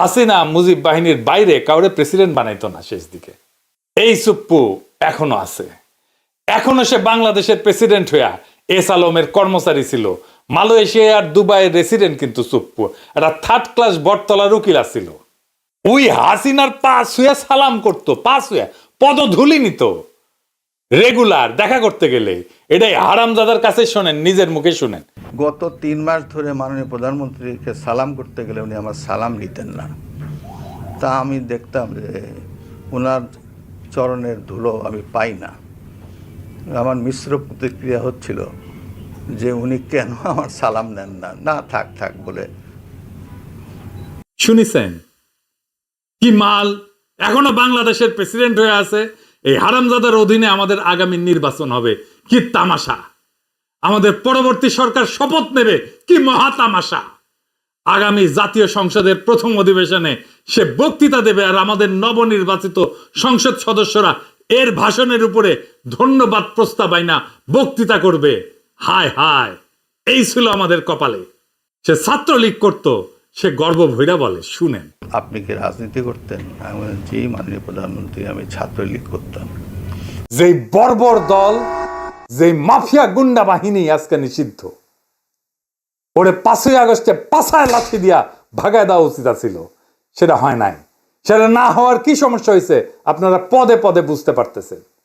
হাসিনা মুজিব বাহিনীর বাইরে কাউরে প্রেসিডেন্ট বানাইতো না শেষ দিকে। এই সুপ্পু এখনও আছে। এখনও সে বাংলাদেশের প্রেসিডেন্ট হইয়া এস আলমের কর্মচারী ছিল। মালয়েশিয়া আর দুবাইয়ের রেসিডেন্ট কিন্তু সুপ্পু। একটা থার্ড ক্লাস বটতলার উকিল ছিল ওই হাসিনার পা শুয়ে সালাম করতো পা শুয়ে পদধূলি নিত। রেগুলার দেখা করতে গেলে এটাই হারামজাদার কাছে শোনেন, নিজের মুখে শুনেন। গত তিন মাস ধরে মাননীয় প্রধানমন্ত্রীকে সালাম করতে গেলে উনি আমার সালাম নিতেন না। তা আমি দেখতাম যে ওনার চরণের ধুলো আমি পাই না। আমার মিশ্র প্রতিক্রিয়া হচ্ছিল যে উনি কেন আমার সালাম নেন না। না, থাক থাক বলে। শুনিছেন? কি মাল এখনও বাংলাদেশের প্রেসিডেন্ট হয়ে আছে? এই হারামজাদার অধীনে আমাদের আগামী নির্বাচন হবে। কি তামাশা! আমাদের পরবর্তী সরকার শপথ নেবে কি মহা তামাশা আগামী জাতীয় সংসদের প্রথম অধিবেশনে সে বক্তৃতা দেবে আর আমাদের নবনির্বাচিত সংসদ সদস্যরা এর ভাষণের উপরে ধন্যবাদ প্রস্তাব আইনা বক্তৃতা করবে। হায় হায় এই ছিল আমাদের কপালে। সে ছাত্রলীগ করত সে গর্ব ভৈরা বলে শুনেন। আপনি কি রাজনীতি করতেন? আমি জি মাননীয় প্রধানমন্ত্রী আমি ছাত্রলীগ করতাম। যেই বর্বর দল যেই মাফিয়া গুন্ডা বাহিনী আজকে নিষিদ্ধ, ওরে পাঁচই আগস্টে পাশায় লাঠি দিয়া ভাগায় দেওয়া উচিত আছিল, সেটা হয় নাই। সেটা না হওয়ার কি সমস্যা হয়েছে, আপনারা পদে পদে বুঝতে পারতেছেন।